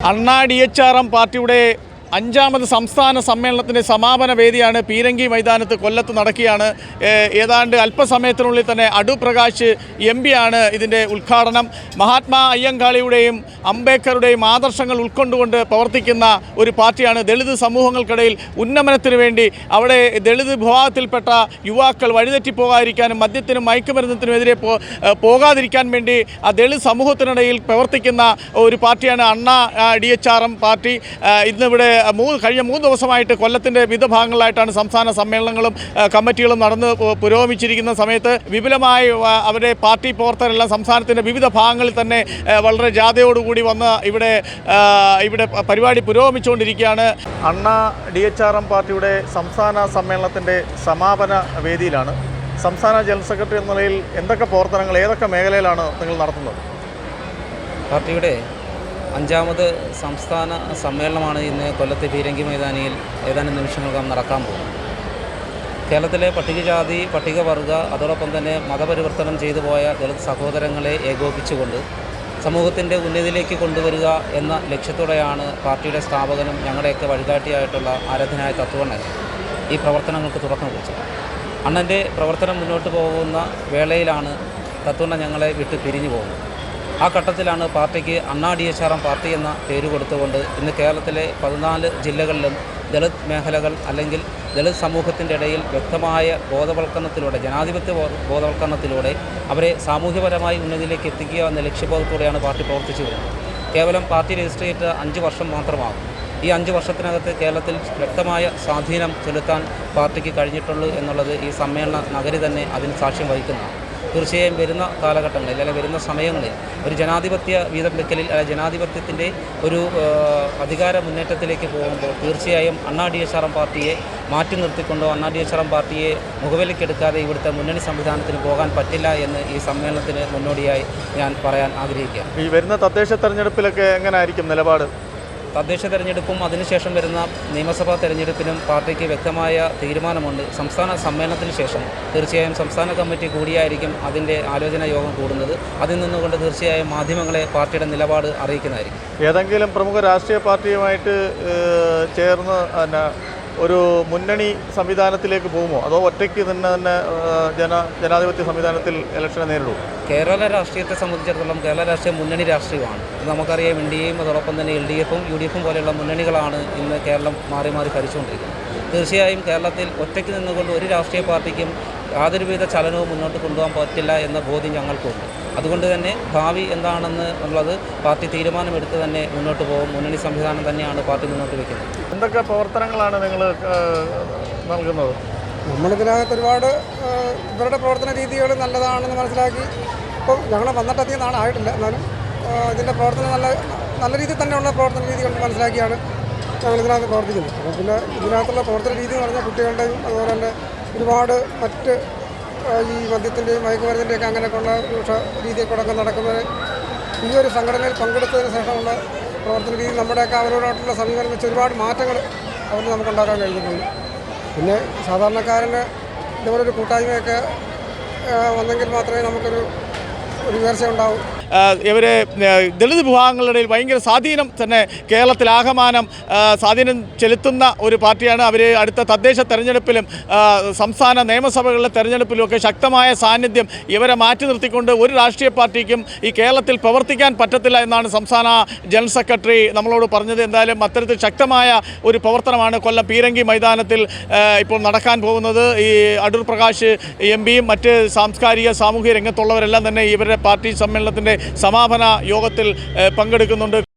അണ്ണാ D H R M പാർട്ടിയുടെ അഞ്ചാമത് സംസ്ഥാന സമ്മേളനത്തിന്റെ സമാപന വേദിയാണ് പീരങ്കി മൈതാനത്ത് കൊല്ലത്ത് നടക്കുകയാണ്. ഏതാണ്ട് അല്പസമയത്തിനുള്ളിൽ തന്നെ അടു പ്രകാശ് എം ആണ് ഇതിന്റെ ഉദ്ഘാടനം. മഹാത്മാ അയ്യങ്കാളിയുടെയും അംബേദ്കറുടെയും ആദർശങ്ങൾ ഉൾക്കൊണ്ടുകൊണ്ട് പ്രവർത്തിക്കുന്ന ഒരു പാർട്ടിയാണ് ദളിത് സമൂഹങ്ങൾക്കിടയിൽ ഉന്നമനത്തിന് വേണ്ടി. അവിടെ ദളിത് വിഭാഗത്തിൽപ്പെട്ട യുവാക്കൾ വഴിതെറ്റിപ്പോകാതിരിക്കാനും മദ്യത്തിനും മയക്കുമരുന്നത്തിനുമെതിരെ പോ പോകാതിരിക്കാൻ വേണ്ടി ആ ദളിത് സമൂഹത്തിനിടയിൽ പ്രവർത്തിക്കുന്ന ഒരു പാർട്ടിയാണ് Anna D H R M party. ഇന്നിവിടെ മൂന്ന് കഴിഞ്ഞ മൂന്ന് ദിവസമായിട്ട് കൊല്ലത്തിന്റെ വിവിധ ഭാഗങ്ങളിലായിട്ടാണ് സംസ്ഥാന സമ്മേളനങ്ങളും കമ്മിറ്റികളും നടന്ന് പുരോഗമിച്ചിരിക്കുന്ന സമയത്ത് വിപുലമായി അവരെ അവരുടെ പാർട്ടി പ്രവർത്തകരെല്ലാം സംസ്ഥാനത്തിന്റെ വിവിധ ഭാഗങ്ങളിൽ തന്നെ വളരെ ജാഥയോടുകൂടി വന്ന് ഇവിടെ ഇവിടെ പരിപാടി പുരോഗമിച്ചുകൊണ്ടിരിക്കുകയാണ്. അണ്ണ ഡി എച്ച് ആർ എം പാർട്ടിയുടെ സംസ്ഥാന സമ്മേളനത്തിന്റെ സമാപന വേദിയിലാണ്. സംസ്ഥാന ജനറൽ സെക്രട്ടറി എന്ന നിലയിൽ എന്തൊക്കെ പ്രവർത്തനങ്ങൾ ഏതൊക്കെ മേഖലയിലാണ് നിങ്ങൾ നടത്തുന്നത്? പാർട്ടിയുടെ അഞ്ചാമത് സംസ്ഥാന സമ്മേളനമാണ് ഇന്ന് കൊല്ലത്തെ പീരങ്കി മൈതാനിയിൽ ഏതാനും നിമിഷങ്ങൾക്കകം നടക്കാൻ പോകുന്നത്. കേരളത്തിലെ പട്ടികജാതി പട്ടികവർഗ അതോടൊപ്പം തന്നെ മതപരിവർത്തനം ചെയ്തു പോയ ദളിത് സഹോദരങ്ങളെ ഏകോപിച്ചുകൊണ്ട് സമൂഹത്തിന്റെ ഉന്നതിയിലേക്ക് കൊണ്ടുവരിക എന്ന ലക്ഷ്യത്തോടെയാണ് പാർട്ടിയുടെ സ്ഥാപകനും ഞങ്ങളുടെയൊക്കെ വഴികാട്ടിയായിട്ടുള്ള ആരാധനായ തത്വണ്ണൻ ഈ പ്രവർത്തനങ്ങൾക്ക് തുടക്കം കുറിച്ചത്. അണ്ണന്റെ പ്രവർത്തനം മുന്നോട്ട് പോകുന്ന വേളയിലാണ് തത്വണ്ണ ഞങ്ങളെ വിട്ട് പിരിഞ്ഞു പോകുന്നത്. ആ ഘട്ടത്തിലാണ് പാർട്ടിക്ക് Anna D H R M party എന്ന പേര് കൊടുത്തുകൊണ്ട് ഇന്ന് കേരളത്തിലെ പതിനാല് ജില്ലകളിലും ദളിത് മേഖലകൾ അല്ലെങ്കിൽ ദളിത് സമൂഹത്തിന്റെ ഇടയിൽ വ്യക്തമായ ബോധവൽക്കരണത്തിലൂടെ ജനാധിപത്യ ബോധവൽക്കരണത്തിലൂടെ അവരെ സാമൂഹ്യപരമായി ഉന്നതിയിലേക്ക് എത്തിക്കുക എന്ന ലക്ഷ്യബോധത്തോടെയാണ് പാർട്ടി പ്രവർത്തിച്ചു വരുന്നത്. കേവലം പാർട്ടി രജിസ്റ്റർ ചെയ്തിട്ട് അഞ്ച് വർഷം മാത്രമാകും. ഈ അഞ്ച് വർഷത്തിനകത്ത് കേരളത്തിൽ വ്യക്തമായ സ്വാധീനം ചെലുത്താൻ പാർട്ടിക്ക് കഴിഞ്ഞിട്ടുള്ളൂ എന്നുള്ളത് ഈ സമ്മേളന നഗരി തന്നെ അതിന് സാക്ഷ്യം വഹിക്കുന്നതാണ്. തീർച്ചയായും വരുന്ന കാലഘട്ടങ്ങളിൽ അല്ലെങ്കിൽ വരുന്ന സമയങ്ങളിൽ ഒരു ജനാധിപത്യ വീതം വെക്കലിൽ അല്ലെങ്കിൽ ജനാധിപത്യത്തിന്റെ ഒരു അധികാര മുന്നേറ്റത്തിലേക്ക് പോകുമ്പോൾ തീർച്ചയായും അണ്ണാ ഡി എച്ച് ആർ എം പാർട്ടിയെ മാറ്റി നിർത്തിക്കൊണ്ടോ അണ്ണാ ഡി എച്ച് ആർ എം പാർട്ടിയെ മുഖവിലക്കെടുക്കാതെ ഇവിടുത്തെ മുന്നണി സംവിധാനത്തിന് പോകാൻ പറ്റില്ല എന്ന് ഈ സമ്മേളനത്തിന് മുന്നോടിയായി ഞാൻ പറയാൻ ആഗ്രഹിക്കുകയാണ്. ഈ വരുന്ന തദ്ദേശ തെരഞ്ഞെടുപ്പിലൊക്കെ എങ്ങനെയായിരിക്കും നിലപാട്? തദ്ദേശ തെരഞ്ഞെടുപ്പും അതിനുശേഷം വരുന്ന നിയമസഭാ തെരഞ്ഞെടുപ്പിനും പാർട്ടിക്ക് വ്യക്തമായ തീരുമാനമുണ്ട്. സംസ്ഥാന സമ്മേളനത്തിന് ശേഷം തീർച്ചയായും സംസ്ഥാന കമ്മിറ്റി കൂടിയായിരിക്കും അതിന്റെ ആലോചനാ യോഗം കൂടുന്നത്. അതിൽ നിന്നുകൊണ്ട് തീർച്ചയായും മാധ്യമങ്ങളെ പാർട്ടിയുടെ നിലപാട് അറിയിക്കുന്നതായിരിക്കും. ഏതെങ്കിലും പ്രമുഖ രാഷ്ട്രീയ പാർട്ടിയുമായിട്ട് ചേർന്ന് ഒരു മുന്നണി സംവിധാനത്തിലേക്ക് പോകുമോ? അതോ ഒറ്റയ്ക്ക് തന്നെ തന്നെ ജന ജനാധിപത്യ സംവിധാനത്തിൽ ഇലക്ഷനെ നേരിടുമോ കേരള രാഷ്ട്രീയത്തെ സംബന്ധിച്ചിടത്തോളം കേരള രാഷ്ട്രീയം മുന്നണി രാഷ്ട്രീയമാണ്. നമുക്കറിയാം എൻ ഡി എയും അതോടൊപ്പം തന്നെ എൽ ഡി എഫും യു ഡി എഫും പോലെയുള്ള മുന്നണികളാണ് ഇന്ന് കേരളം മാറി മാറി ഭരിച്ചുകൊണ്ടിരിക്കുന്നത്. തീർച്ചയായും കേരളത്തിൽ ഒറ്റയ്ക്ക് നിന്നുകൊണ്ട് ഒരു രാഷ്ട്രീയ പാർട്ടിക്കും യാതൊരുവിധ ചലനവും മുന്നോട്ട് കൊണ്ടുപോകാൻ പറ്റില്ല എന്ന ബോധ്യം ഞങ്ങൾക്കുണ്ട്. അതുകൊണ്ട് തന്നെ ഭാവി എന്താണെന്ന് ഉള്ളത് പാർട്ടി തീരുമാനമെടുത്ത് തന്നെ മുന്നോട്ട് പോകും. മുന്നണി സംവിധാനം തന്നെയാണ് പാർട്ടി മുന്നോട്ട് വയ്ക്കുന്നത് എന്തൊക്കെ പ്രവർത്തനങ്ങളാണ് നിങ്ങൾ നൽകുന്നത്? നമ്മളിതിനകത്ത് ഒരുപാട് ഇവരുടെ പ്രവർത്തന രീതികൾ നല്ലതാണെന്ന് മനസ്സിലാക്കി ഇപ്പം ഞങ്ങൾ വന്നിട്ട് അധികം നാളായിട്ടില്ല എന്നാലും ഇതിന്റെ പ്രവർത്തനം നല്ല നല്ല രീതിയിൽ തന്നെയുള്ള പ്രവർത്തന രീതികൾ മനസ്സിലാക്കിയാണ് ഞങ്ങൾ ഇതിനകത്ത് പ്രവർത്തിക്കുന്നത്. അപ്പോൾ പിന്നെ ഇതിനകത്തുള്ള പ്രവർത്തന രീതി എന്ന് പറഞ്ഞാൽ കുട്ടികളുടെയും അതുപോലെ തന്നെ ഒരുപാട് മറ്റ് ഈ മദ്യത്തിന്റെയും മയക്കുമരുന്നിന്റെയൊക്കെ അങ്ങനെയൊക്കെയുള്ള രൂക്ഷ രീതിയൊക്കെ നടക്കുന്നത് ഈ ഒരു സംഘടനയിൽ പങ്കെടുത്തതിന് ശേഷമുള്ള പ്രവർത്തന രീതി നമ്മുടെയൊക്കെ അവരോടായിട്ടുള്ള സമീപനം വെച്ച് ഒരുപാട് മാറ്റങ്ങൾ അവർ നമുക്കുണ്ടാക്കാൻ കഴിഞ്ഞിട്ടുണ്ട്. പിന്നെ സാധാരണക്കാരന് ഇതുപോലൊരു കൂട്ടായ്മയൊക്കെ വന്നെങ്കിൽ മാത്രമേ നമുക്കൊരു ഒരു ഉയർച്ച ഉണ്ടാവൂ ഇവരെ ദളിത് വിഭാഗങ്ങളുടെ ഭയങ്കര സ്വാധീനം തന്നെ കേരളത്തിൽ ആകമാനം സ്വാധീനം ചെലുത്തുന്ന ഒരു പാർട്ടിയാണ്. അവർ അടുത്ത തദ്ദേശ തെരഞ്ഞെടുപ്പിലും സംസ്ഥാന നിയമസഭകളിലെ തെരഞ്ഞെടുപ്പിലും ഒക്കെ ശക്തമായ സാന്നിധ്യം ഇവരെ മാറ്റി നിർത്തിക്കൊണ്ട് ഒരു രാഷ്ട്രീയ പാർട്ടിക്കും ഈ കേരളത്തിൽ പ്രവർത്തിക്കാൻ പറ്റത്തില്ല എന്നാണ് സംസ്ഥാന ജനറൽ സെക്രട്ടറി നമ്മളോട് പറഞ്ഞത്. എന്തായാലും അത്തരത്തിൽ ശക്തമായ ഒരു പ്രവർത്തനമാണ് കൊല്ലം പീരങ്കി മൈതാനത്തിൽ ഇപ്പോൾ നടക്കാൻ പോകുന്നത്. ഈ അടൂർ പ്രകാശ് എം പിയും മറ്റ് സാംസ്കാരിക സാമൂഹിക രംഗത്തുള്ളവരെല്ലാം തന്നെ ഇവരുടെ പാർട്ടി സമ്മേളനത്തിന്റെ സമാപന യോഗത്തിൽ പങ്കെടുക്കുന്നുണ്ട്.